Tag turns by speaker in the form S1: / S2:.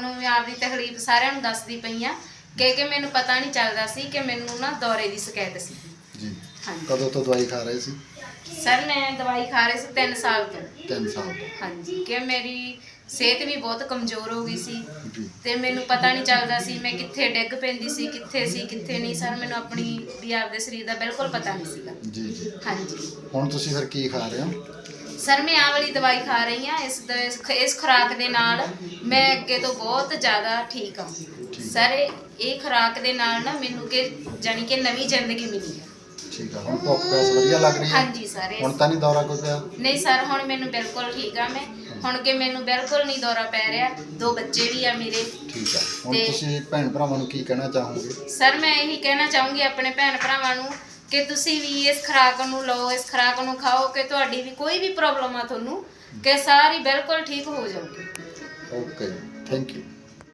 S1: ਨੂੰ ਆਪਦੀ ਤਕਲੀਫ ਸਾਰਿਆਂ ਨੂੰ ਦੱਸਦੀ ਪਈ ਆ ਕਿ ਕਿ ਮੈਨੂੰ ਪਤਾ ਨਹੀਂ ਚੱਲਦਾ ਸੀ ਕਿ ਮੈਨੂੰ ਨਾ ਦੌਰੇ ਦੀ ਸ਼ਿਕਾਇਤ ਸੀ।
S2: ਜੀ।
S1: ਹਾਂਜੀ।
S2: ਕਦੋਂ ਤੋਂ ਦਵਾਈ ਖਾ ਰਹੇ ਸੀ?
S1: ਸਰ ਮੈਂ ਦਵਾਈ ਖਾ ਰਹੀ ਸੀ 3 ਸਾਲ ਤੋਂ।
S2: 3 ਸਾਲ ਤੋਂ।
S1: ਹਾਂਜੀ ਕਿ ਮੇਰੀ ਸਿਹਤ ਵੀ ਬਹੁਤ ਕਮਜ਼ੋਰ ਹੋ ਗਈ ਸੀ
S2: ਜੀ।
S1: ਤੇ ਮੈਨੂੰ ਪਤਾ ਨਹੀਂ ਚੱਲਦਾ ਸੀ ਮੈਂ ਕਿੱਥੇ ਡਿੱਗ ਪੈਂਦੀ ਸੀ ਕਿੱਥੇ ਸੀ ਕਿੱਥੇ ਨਹੀਂ। ਸਰ ਮੈਨੂੰ ਆਪਣੀ ਵੀ ਆਪਦੇ ਸਰੀਰ ਦਾ ਬਿਲਕੁਲ ਪਤਾ ਨਹੀਂ ਸੀਗਾ।
S2: ਜੀ ਜੀ।
S1: ਹਾਂਜੀ।
S2: ਹੁਣ ਤੁਸੀਂ ਫਿਰ ਕੀ ਖਾ ਰਹੇ ਹੋ?
S1: ਸਰ ਮੈਂ ਆਹ ਵਾਲੀ ਦਵਾਈ ਖਾ ਰਹੀ ਹਾਂ ਇਸ ਦਾ ਇਸ ਖੁਰਾਕ ਦੇ ਨਾਲ ਮੈਂ ਅੱਗੇ ਤੋਂ ਬਹੁਤ ਜ਼ਿਆਦਾ ਠੀਕ ਹਾਂ। ਸਰ ਇਹ- ਇਹ ਖੁਰਾਕ ਦੇ ਨਾਲ ਨਾ ਮੈਨੂੰ ਕਿ ਜਾਨੀ ਕਿ ਨਵੀਂ ਜ਼ਿੰਦਗੀ ਮਿਲੀ ਹੈ।
S2: ਠੀਕ ਆ ਹੁਣ ਭੁੱਖ ਪਿਆਸ ਵਧੀਆ ਲੱਗ ਰਹੀ ਹੈ।
S1: ਹਾਂਜੀ ਸਰ ਇਹ-
S2: ਹੁਣ ਤਾਂ ਨਹੀਂ ਦੌਰਾ ਕੋਈ ਪਿਆ?
S1: ਨਹੀਂ ਸਰ ਹੁਣ ਮੈਨੂੰ ਬਿਲਕੁਲ ਠੀਕ ਆ ਮੈਂ। ਹੁਣ ਕਿ ਮੈਨੂੰ ਬਿਲਕੁਲ ਨਹੀਂ ਦੌਰਾ ਪੈ ਰਿਹਾ। ਦੋ ਬੱਚੇ ਵੀ ਆ ਮੇਰੇ।
S2: ਠੀਕ ਆ ਹੁਣ
S1: ਤੇ-
S2: ਤੁਸੀਂ ਭੈਣ ਭਰਾਵਾਂ ਨੂੰ ਕੀ ਕਹਿਣਾ ਚਾਹੋਗੇ?
S1: ਸਰ ਮੈਂ ਇਹੀ ਕਹਿਣਾ ਚਾਹੂੰਗੀ ਆਪਣੇ ਭੈਣ ਭਰਾਵਾਂ ਨੂੰ ਕਿ ਤੁਸੀਂ ਵੀ ਇਸ ਖੁਰਾਕ ਨੂੰ ਲਓ, ਇਸ ਖੁਰਾਕ ਨੂੰ ਖਾਓ ਕਿ ਤੁਹਾਡੀ ਵੀ ਕੋਈ ਵੀ ਪ੍ਰੋਬਲਮ ਆ ਤੁਹਾਨੂੰ, ਕਿ ਸਾਰੀ ਬਿਲਕੁਲ ਠੀਕ ਹੋ ਜਾਊਗੀ।
S2: Okay thank you